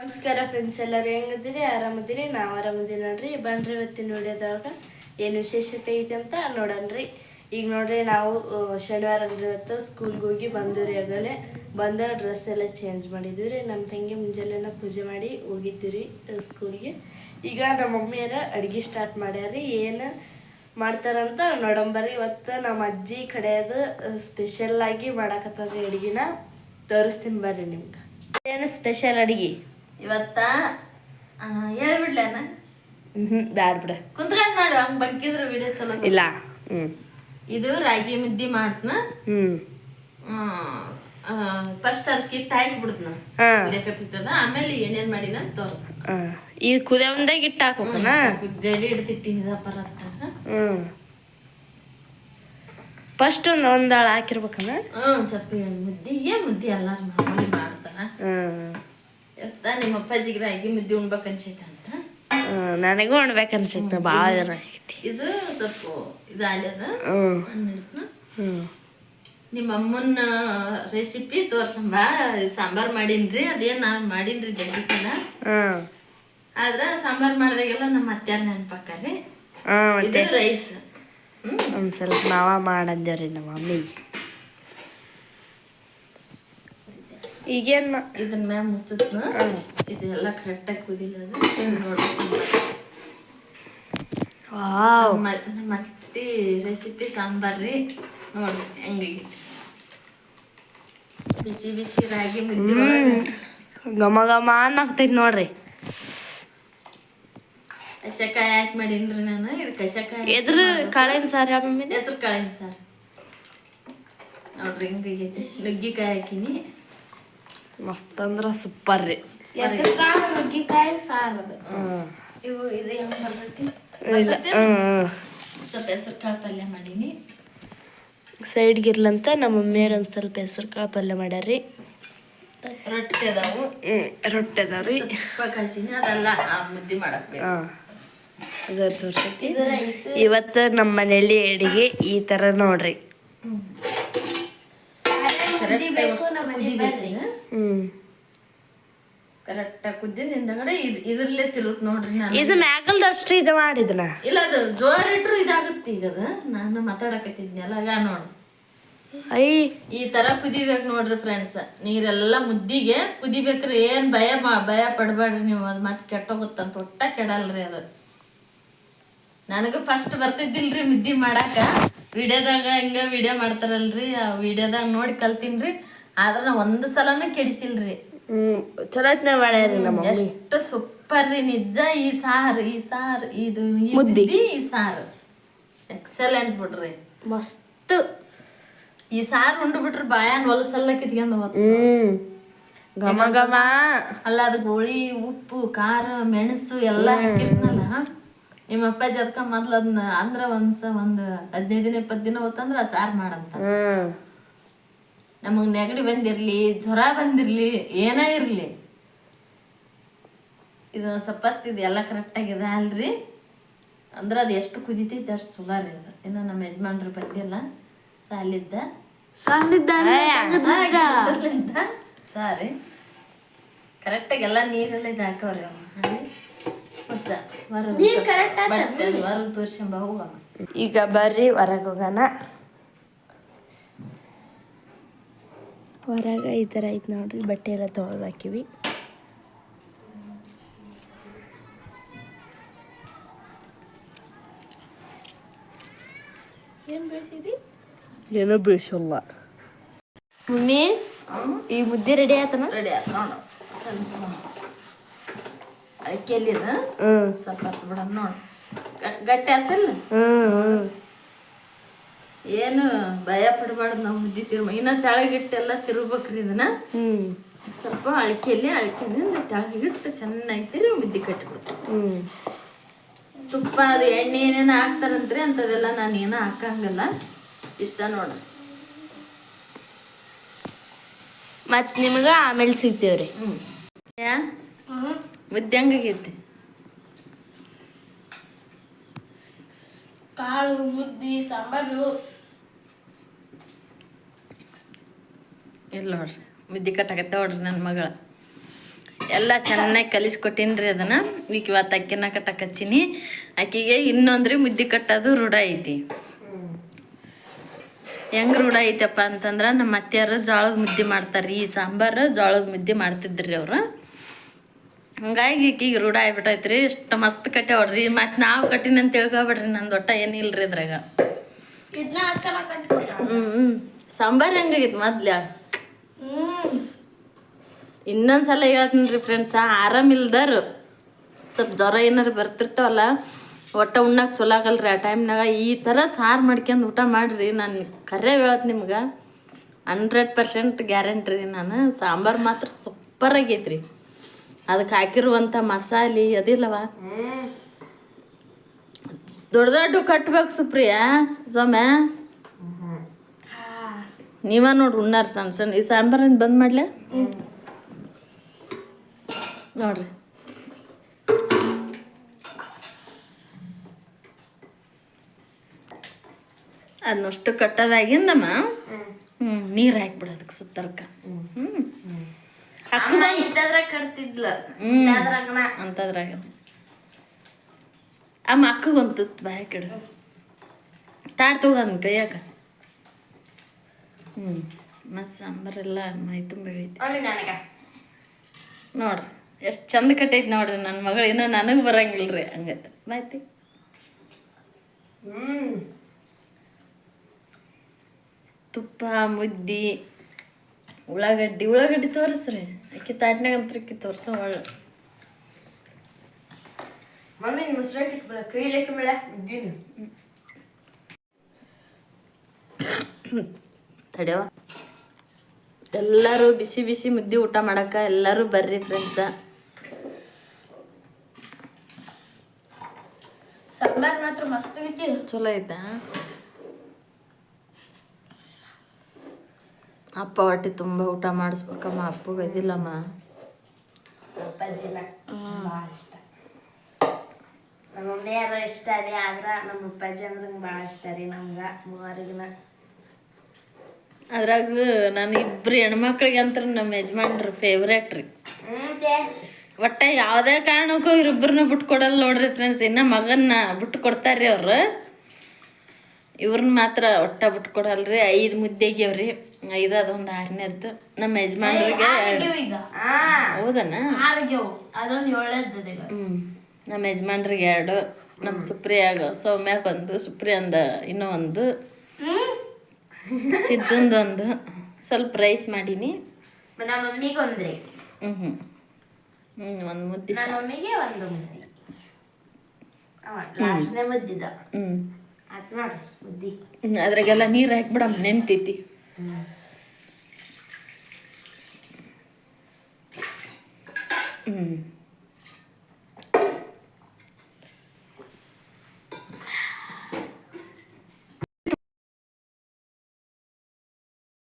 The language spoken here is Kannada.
ನಮಸ್ಕಾರ ಫ್ರೆಂಡ್ಸ್ ಎಲ್ಲರೂ ಹೆಂಗದಿರಿ ಆರಾಮದಿರಿ ನಾವು ಆರಾಮದಿರಿ ನೋಡ್ರಿ. ಬನ್ರಿ ಇವತ್ತಿನ ನೋಡಿಯೋದ್ರೊಳಗೆ ಏನು ವಿಶೇಷತೆ ಐತೆ ಅಂತ ನೋಡನ್ರಿ. ಈಗ ನೋಡ್ರಿ ನಾವು ಶನಿವಾರ ಅಂದ್ರೆ ಇವತ್ತು ಸ್ಕೂಲ್ಗೆ ಹೋಗಿ ಬಂದಿವ್ರಿ ಆಗಲೇ. ಬಂದ ಡ್ರೆಸ್ ಎಲ್ಲ ಚೇಂಜ್ ಮಾಡಿದ್ವಿ ರೀ ನಮ್ಮ ತಂಗಿ ಮುಂಜಾನೆನ ಪೂಜೆ ಮಾಡಿ ಹೋಗಿದ್ದೀವಿ ಸ್ಕೂಲ್ಗೆ ಈಗ ನಮ್ಮ ಮಮ್ಮಿಯರ ಅಡುಗೆ ಸ್ಟಾರ್ಟ್ ಮಾಡ್ಯಾರ್ರಿ. ಏನು ಮಾಡ್ತಾರಂತ ನೋಡಂಬರ್ರಿ ಇವತ್ತು ನಮ್ಮ ಅಜ್ಜಿ ಕಡೆಯದು ಸ್ಪೆಷಲ್ ಆಗಿ ಮಾಡಾಕತ್ತಾರ್ರಿ ಅಡುಗೆನ. ತೋರಿಸ್ತೀನಿ ಬರ್ರಿ ನಿಮ್ಗೆ. ಏನು ಸ್ಪೆಷಲ್ ಅಡ್ಗೆ? ಇವತ್ತ ಹೇಳ್ಬಿಡ್ಲೇನ ಹ್ಮ್ ಬ್ಯಾಡ ಬಿಡ. ಕುಂತ್ಕೊಂಡ್ ಮಾಡು ಹಂಗ್ ಬಗ್ಗಿದ್ರ ವಿಡಿಯೋ ಚಲೋ ಇಲ್ಲ. ಹ್ಮ್. ಇದು ರಾಗಿ ಮುದ್ದಿ ಮಾಡ್ತನ. ಫಸ್ಟ್ ಅದಕ್ಕೆ ಹಿಟ್ಟು ಹಾಕಿ ಬಿಡ್ತನ. ಹಾ. ಆಮೇಲೆ ಏನೇನ್ ಮಾಡಿನ ಅಂತ ತೋರಿಸ್ತ ಹಾ. ಈ ಕುದಿಯೊಂದಾಗ ಇಟ್ಟು ಹಾಕೋಕನ ಜಡಿ ಹಿಡ್ದಿಟ್ಟಿನ ಬರತ್ತ ಹ್ಮ್. ಫಸ್ಟ್ ಒಂದು ಒಂದಾಳ ಹಾಕಿರ್ಬೇಕನ ಹ್ಮ್ ಸ್ವಲ್ಪ ಮುದ್ದಿ ಏನ್ ಮುದ್ದಿ ಎಲ್ಲಾರು ಮಾಮೂಲಿ ಮಾಡ್ತಾರ. ಇವತ್ತ ನಿಮ್ಮ ಅಪ್ಪಾಜಿಗೆ ರಾಗಿ ಮುದ್ದೆ ಉಣ್ಬೇಕು ಅನ್ಸೈತೆ ಅಂತ? ಹ್ಮ್, ನನಗೂ ಉಣ್ಬೇಕು ಅನ್ಸೈತೆ ಭಾಳ ಜನ ಆಗೈತಿ. ಇದು ಸ್ವಲ್ಪ ಇದು ಆಗ್ಯದ? ನಿಮ್ಮ ಅಮ್ಮನ ರೆಸಿಪಿ ತೋರ್ಸಂಬ ಸಾಂಬಾರ್ ಮಾಡೀನ್ರಿ ಅದೇ ನಾನ್ ಮಾಡೀನ್ರಿ ಜಗ್ಗಿ ಸಲ ಹ್ಮ್. ಆದ್ರ ಸಾಂಬಾರ್ ಮಾಡಿದಾಗೆಲ್ಲ ನಮ್ಮ ಅತ್ಯಾರ ನೆನ್ಪಾಕಾರಿ ಇದು ರೈಸ್ ಒಂದ್ ಸ್ವಲ್ಪ ನಾವ ಮಾಡಂದೇವ್ರಿ ನಮ್ಮ ಮಮ್ಮಿ ಈಗೇನ್ ಮಾ ಇದನ್ನ ಮ್ಯಾಮ್ ಮುಚ್ಚತ್ನ. ಇದೆಲ್ಲ ಕರೆಕ್ಟಾಗಿ ಕುದಿಲ್ಲ ನಮ್ಮ ಅತ್ತಿ ರೆಸಿಪಿ ಸಾಂಬಾರ್ ರೀ. ನೋಡಿ ಹೆಂಗ ಬಿಸಿ ಬಿಸಿ ರಾಗಿ ಮುದ್ದೆ ಘಮ ಘಮ ಅನ್ನಾಗ್ತೈತಿ ನೋಡ್ರಿ. ಕಷಕಾಯಿ ಹಾಕಿ ಮಾಡೀನ್ರಿ ನಾನು? ಇದು ಕಷಕಾಯಿ ಎದ್ರ ಕಾಳಿನ ಸಾರಿ ಹೆಸ್ರು ಹೆಸರು ಕಾಳಿನ ಸಾರು. ನೋಡ್ರಿ ಹೆಂಗಾಗೈತಿ ನುಗ್ಗಿಕಾಯಿ ಹಾಕಿನಿ. ಮಸ್ತ್ ಅಂದ್ರ ಸೂಪರ್ ರೀ ನುಗ್ಗಿಕಾಯಿ ಸಾರು ಅದು. ಇವು ಇದು ಹೆಂಗ್ ಬರ್ತೈತಿ? ಇಲ್ಲ? ಹ್ಮ್ ಸ್ವಲ್ಪ ಹೆಸರು ಕಾಳು ಪಲ್ಯ ಮಾಡೀನಿ. ಸೈಡ್ಗೆ ಇರ್ಲಂತ ನಮ್ಮ ಮಮ್ಮಿಯವ್ರು ಒಂದು ಸ್ವಲ್ಪ ಹೆಸರು ಕಾಳು ಪಲ್ಯ ಮಾಡ್ಯಾರ್ರಿ. ರೊಟ್ಟಿ ಅದಾವು. ಹ್ಮ್ ರೊಟ್ಟಿ ಅದಾವ್ರಿ ರೀ. ಕಾಸಿನಿ ಅದೆಲ್ಲ ಆ ಮುದ್ದೆ ಮಾಡಕ್ ಬೇಕು. ಹಾಂ ಅದು ತೋರ್ಸೈತಿ. ಇದು ರೈಸ್. ಇವತ್ತು ನಮ್ಮ ಮನೇಲಿ ಅಡಿಗೆ ಈ ಥರ ನೋಡ್ರಿ. ಹ್ಮ್. ಕರೆಕ್ಟ್ ಕುದ್ದಿನ ಹಿಂದಗಡೆ ಇದು ಇದ್ರಲ್ಲೇ ತಿರುತ್ ನೋಡ್ರಿ ನಾನು. ಇದು ಮ್ಯಾಗಲ್ದಷ್ಟು ಇದು ಮಾಡಿದ್ನ? ಇಲ್ಲ ಅದು ಜೋರ್ ಇಟ್ರು ಇದಾಗತ್ತೆ ಈಗ ಅದು. ನಾನು ಮಾತಾಡಕತ್ತಿದ್ನಲ್ಲ ಆಗ ನೋಡು. ಐ. ಈ ತರ ಕುದಿಬೇಕು ನೋಡ್ರಿ ಫ್ರೆಂಡ್ಸ್ ನೀರೆಲ್ಲ ಮುದ್ದಿಗೆ ಕುದಿಬೇಕ್ರಿ ಏನ್ ಭಯ ಭಯ ಪಡ್ಬೇಡ್ರಿ ನೀವು. ಅದು ಮತ್ತೆ ಕೆಟ್ಟೋಗುತ್ತಂತ ಒಟ್ಟ ಕೆಡಲ್ರಿ ಅದು. ನನಗೆ ಫಸ್ಟ್ ಬರ್ತಿದ್ದಿಲ್ರಿ ಮುದ್ದಿ ಮಾಡಾಕ. ವಿಡಿಯೋದಾಗ ಹಿಂಗ ವಿಡಿಯೋ ಮಾಡ್ತಾರಲ್ರಿ. ಆ ವಿಡಿಯೋದಾಗ ನೋಡಿ ಕಲ್ತೀನ್ರಿ. ಆದ್ರೆ ನಾ ಒಂದು ಸಲನೂ ಕೆಡಿಸಿಲ್ರಿ. ಚಲೋತ್ನೆ ಮಾಡ್ಯಾರಿ ನಮ್ಮ ಎಷ್ಟು ಸೂಪರ್ ರೀ ನಿಜ ಈ ಸಾರು ಈ ಸಾರು ಇದು ಈ ಮುದ್ದಿ. ಮುದ್ದಿ ಈ ಸಾರು. ಎಕ್ಸಲೆಂಟ್ ಬಿಡ್ರಿ. ಮಸ್ತ್. ಈ ಸಾರು ಉಂಡು ಬಿಟ್ರೆ ಬಾಯಾನ್ ಹೊಲಸಲ್ಲ ಕಿತ್ಕೊಂಡು ಹ್ಮ್ ಘಮ ಘಮ. ಅಲ್ಲ ಅದು ಗೋಳಿ ಉಪ್ಪು ಖಾರ ಮೆಣಸು ಎಲ್ಲ ಹಾಕಿರ್ನಲ್ಲ ನಿಮ್ಮ ಅಪ್ಪಾಜಿ ಅದಕ್ಕ ಮೊದ್ಲು ಅದನ್ನ ಅಂದ್ರ ಒಂದ್ಸ ಒಂದ್ ಹದಿನೈದು ದಿನ ಇಪ್ಪತ್ತು ದಿನ ಹೊತ್ತಂದ್ರ ಆ ಸಾರು ಮಾಡಂತ. ಹ್ಮ್. ನಮಗ್ ನೆಗಡಿ ಬಂದಿರಲಿ ಜ್ವರ ಬಂದಿರಲಿ ಏನೇ ಇರಲಿ. ಇದು ಸಪತ್ ಇದು ಎಲ್ಲ ಕರೆಕ್ಟಾಗಿದೆ ಅಲ್ರಿ? ಅಂದ್ರೆ ಅದು ಎಷ್ಟು ಕುದಿತೈತೆ ಅಷ್ಟು ಚಲೋ ರೀ ಅದು. ಇನ್ನು ನಮ್ಮ ಯಜಮಾನ್ರು ಬಂದಿಲ್ಲ. ಸಾಲಿದ್ದ. ಸಾಲಿದ್ದ ಸಾರಿ. ಕರೆಕ್ಟಾಗಿ ಎಲ್ಲ ನೀರೆಲ್ಲ ಇದು ಹಾಕವ್ರಿ ಅಮ್ಮ. ಈಗ ಬರ್ರಿ ಹೊರಗೆ ಹೋಗೋಣ. ಹೊರಗೆ ಈ ಥರ ಐತೆ ನೋಡ್ರಿ ಬಟ್ಟೆ ಎಲ್ಲ ತೊಳೆದು ಹಾಕಿವಿ. ಏನು ಬೀಳ್ಸಲ್ಲ. ಮಮ್ಮಿ ಈ ಮುದ್ದೆ ರೆಡಿ ಆಯ್ತನ ರೆಡಿ ಆಯ್ತು ನೋಡು. ಸ್ವಲ್ಪ ಅಡಿಕೆಯಲ್ಲಿ ಹ್ಮ್. ಸ್ವಲ್ಪ ಹತ್ತು ಬಿಡೋಣ ನೋಡು. ಗಟ್ಟಿ ಆಗ್ತಿಲ್ಲ ಹ್ಞೂ ಹ್ಮ್. ಏನು ಭಯ ಪಡಬಾರ್ದು ನಾವು ಮುದ್ದೆ ತಿರುಮ. ಇನ್ನ ತೆಳಗಿಟ್ಟೆಲ್ಲ ತಿರುಗ್ಬೇಕ್ರಿ ಇದನ್ನ. ಸ್ವಲ್ಪ ಅಳಕೆಯಲ್ಲಿ ಅಳಕೆಯಿಂದ ತೆಳಗಿಟ್ಟು ಚೆನ್ನಾಗಿ ತಿರುಗಿ ಮುದ್ದೆ ಕಟ್ಟಿಬಿಡ್ತೀವಿ ಹ್ಮ್. ತುಪ್ಪ ಅದು ಎಣ್ಣೆ ಏನೇನು ಹಾಕ್ತಾರಂತ್ರಿ ಅಂಥವೆಲ್ಲ ನಾನು ಏನೂ ಹಾಕಂಗಿಲ್ಲ. ಇಷ್ಟ ನೋಡ. ಮತ್ತೆ ನಿಮ್ಗೆ ಆಮೇಲೆ ಸಿಗ್ತೇವ್ರಿ. ಮುದ್ದೆ ಹಂಗಾಗೈತಿ ಕಾಳು, ಮುದ್ದಿ, ಸಾಂಬಾರು. ಇಲ್ಲ ನೋಡ್ರಿ, ಮುದ್ದೆ ಕಟ್ಟಾಕತ್ತ ನೋಡ್ರಿ ನನ್ನ ಮಗಳ. ಎಲ್ಲ ಚೆನ್ನಾಗಿ ಕಲಿಸ್ಕೊಟ್ಟಿನ್ರಿ ಅದನ್ನು. ಈಗ ಇವತ್ತು ಅಕ್ಕಿನ ಕಟ್ಟಕ್ಕೆ ಹಚ್ಚೀನಿ ಆಕಿಗೆ ಇನ್ನೊಂದ್ರಿ ಮುದ್ದೆ ಕಟ್ಟೋದು ರೂಢ ಐತಿ. ಹೆಂಗೆ ರೂಢ ಐತಪ್ಪ ಅಂತಂದ್ರೆ ನಮ್ಮ ಅತ್ತೆಯರು ಜೋಳದ ಮುದ್ದೆ ಮಾಡ್ತಾರೆ ಈ ಸಾಂಬಾರು ಜೋಳದ ಮುದ್ದೆ ಮಾಡ್ತಿದ್ರಿ ಅವರು. ಹಂಗಾಗಿ ಈಕಿಗೆ ರೂಢ ಆಗ್ಬಿಟ್ಟೈತ್ರಿ. ಇಷ್ಟು ಮಸ್ತ್ ಕಟ್ಯಾವ್ರಿ ಮತ್ತು ನಾವು ಕಟ್ಟಿನಿ ಅಂತ ತಿಳ್ಕೊಬೇಡ್ರಿ ನಂದು ಒಟ್ಟ ಏನಿಲ್ರಿ ಇದ್ರಾಗ. ಹ್ಞೂ ಹ್ಞೂ ಸಾಂಬಾರು ಹೆಂಗಾಗಿತ್ತು ಮೊದ್ಲು? ಹ್ಮ್. ಇನ್ನೊಂದ್ಸಲ ಹೇಳ್ತೀನಿ ರೀ ಫ್ರೆಂಡ್ಸ ಆರಾಮಿಲ್ದರು ಸ್ವಲ್ಪ ಜ್ವರ ಏನಾರು ಬರ್ತಿರ್ತಾವಲ್ಲ ಒಟ್ಟ ಉಣ್ಣಕ್ಕೆ ಚಲೋ ಆಗಲ್ರಿ ಆ ಟೈಮ್ನಾಗ ಈ ಥರ ಸಾರು ಮಾಡ್ಕೊಂಡು ಊಟ ಮಾಡಿರಿ. ನಾನು ಕರೆ ಹೇಳತ್ ನಿಮ್ಗೆ ಹಂಡ್ರೆಡ್ ಪರ್ಸೆಂಟ್ ಗ್ಯಾರಂಟಿ ರೀ ನಾನು. ಸಾಂಬಾರು ಮಾತ್ರ ಸೂಪರ್ ಆಗೈತ್ರಿ. ಅದಕ್ಕೆ ಹಾಕಿರುವಂಥ ಮಸಾಲೆ ಅದಿಲ್ಲವ ದೊಡ್ಡ ದೊಡ್ಡ ಕಟ್ಬೇಕು ಸುಪ್ರಿಯ ಜೊಮೆ ನೀವ ನೋಡ್ರಿ ಉಣ್ಣಾರ ಸಣ್ಣ ಸಣ್ಣ. ಈ ಸಾಂಬಾರಿಂದ ಬಂದ್ ಮಾಡ್ಲೆ? ನೋಡ್ರಿ. ಅದನ್ನಷ್ಟು ಕಟ್ಟೋದಾಗಿಂದಮ್ಮ ಹ್ಞೂ ನೀರು ಹಾಕ್ಬಿಡೋದಕ್ಕೆ ಸುತ್ತರ್ಕ. ಹ್ಞೂ ಹ್ಞೂ ಅಂತದ್ರಾಗ ಆ ಮಕ್ಕಗೊಂದು ತುತ್ತು ಬಾಯ್ ಕಡೆ. ತಾಡ್ ತಗೋದನ್ ಕೈಯಾಕ ಹ್ಞೂ ಮತ್ತು ಸಾಂಬಾರೆಲ್ಲ ಮೈ ತುಂಬ ಬೆಳೀತಿ ನೋಡಿ ನೋಡ್ರಿ. ಎಷ್ಟು ಚಂದ ಕಟ್ಟೈತಿ ನೋಡ್ರಿ ನನ್ನ ಮಗಳು. ಇನ್ನೂ ನನಗೆ ಬರಂಗಿಲ್ಲ ರೀ ಮಾಹಿತಿ? ಹ್ಮ್. ತುಪ್ಪ ಮುದ್ದಿ ಉಳ್ಳಾಗಡ್ಡಿ. ಉಳ್ಳಾಗಡ್ಡಿ ತೋರಿಸ್ರಿ. ಅಕ್ಕಿ ತಾಟ್ನಾಗ ಅಂತ ಅಕ್ಕಿ ತೋರ್ಸೋ ಒಳ್ಳೆ ಮಮ್ಮಿ ಮೊಸರಾಕಿ ಇಟ್ಬಿಡ. ಕೈಲೇಕ ಬೇಡ ಇದ್ದೀನಿ. ತಡೆವ ಎಲ್ಲರೂ ಬಿಸಿ ಬಿಸಿ ಮುದ್ದೆ ಊಟ ಮಾಡಕ್ಕ ಎಲ್ಲರೂ ಬರ್ರಿ ಫ್ರೆಂಡ್ಸ ಸಾಂಬಾರ್ ಮಾತ್ರ ಮಸ್ತ್ ಐತಿ. ಚಲೋ ಐತಾ? ಅಪ್ಪ ಹೊಟ್ಟೆ ತುಂಬ ಊಟ ಮಾಡಿಸ್ಬೇಕಮ್ಮ ಅಪ್ಪಗೆ ಇದಿಲ್ಲಮ್ಮ. ಅಪ್ಪಾಜಿನ ಭಾಳ ಇಷ್ಟ. ನಮ್ಮ ಇಷ್ಟ ರೀ ಆದ್ರೆ ನಮ್ಮ ಅಪ್ಪಾಜಿ ಅಂದ್ರೆ ಭಾಳ ಇಷ್ಟ ರೀ ನಮ್ಗೆ ಮೂವರಿಗಿನ. ಅದ್ರಾಗ ನಾನು ಇಬ್ರು ಹೆಣ್ಮಕ್ಳಿಗೆ ಅಂತ ನಮ್ಮ ಯಜಮಾನ್ರು ಫೇವ್ರೇಟ್ ರೀ. ಒಟ್ಟ ಯಾವುದೇ ಕಾರಣಕ್ಕೂ ಇವ್ರಿಬ್ಬರನ್ನ ಬಿಟ್ಟು ಕೊಡಲ್ಲ ನೋಡ್ರಿ ಫ್ರೆಂಡ್ಸ್ ಇನ್ನ ಮಗನ್ನ ಬಿಟ್ಟು ಕೊಡ್ತಾರ್ರಿ ಅವ್ರು. ಇವ್ರನ್ನ ಮಾತ್ರ ಒಟ್ಟ ಬಿಟ್ಟು ಕೊಡಲ್ರಿ ಐದು ಮುದ್ದೆಗೆವ್ರಿ. ಐದು ಅದೊಂದು ಆರನೇದ್ದು ನಮ್ಮ ಯಜಮಾನ್ರಿಗೆ ಹೌದನ? ಆರೋಗ್ಯವು ಅದೊಂದು ಏಳನೇದ್ದು ಈಗ. ಹ್ಞೂ ನಮ್ಮ ಯಜಮಾನ್ರಿಗೆ ಎರಡು. ನಮ್ಮ ಸುಪ್ರಿಯಾಗ ಸೌಮ್ಯಾಗ ಒಂದು ಸುಪ್ರಿಯಂದ ಇನ್ನೂ ಒಂದು. ಸಿದ್ದಂದೊಂದು ಸ್ವಲ್ಪ ರೈಸ್ ಮಾಡೀನಿ. ನಮ್ಮ ಮಮ್ಮಿಗೆ ಒಂದ್ರಿ. ಹ್ಞೂ ಹ್ಞೂ ಹ್ಞೂ ಒಂದು ಮುದ್ದೆ ಮಮ್ಮಿಗೆ ಒಂದು ಮುದ್ದೆ. ಲಾಸ್ಟ್ನೇ ಮುದ್ದಿದ. ಹ್ಞೂ ಅದ್ರಾಗೆಲ್ಲ ನೀರು ಹಾಕ್ಬಿಡಮ್ಮ ನೆನ್ತೈತಿ. ಹ್ಞೂ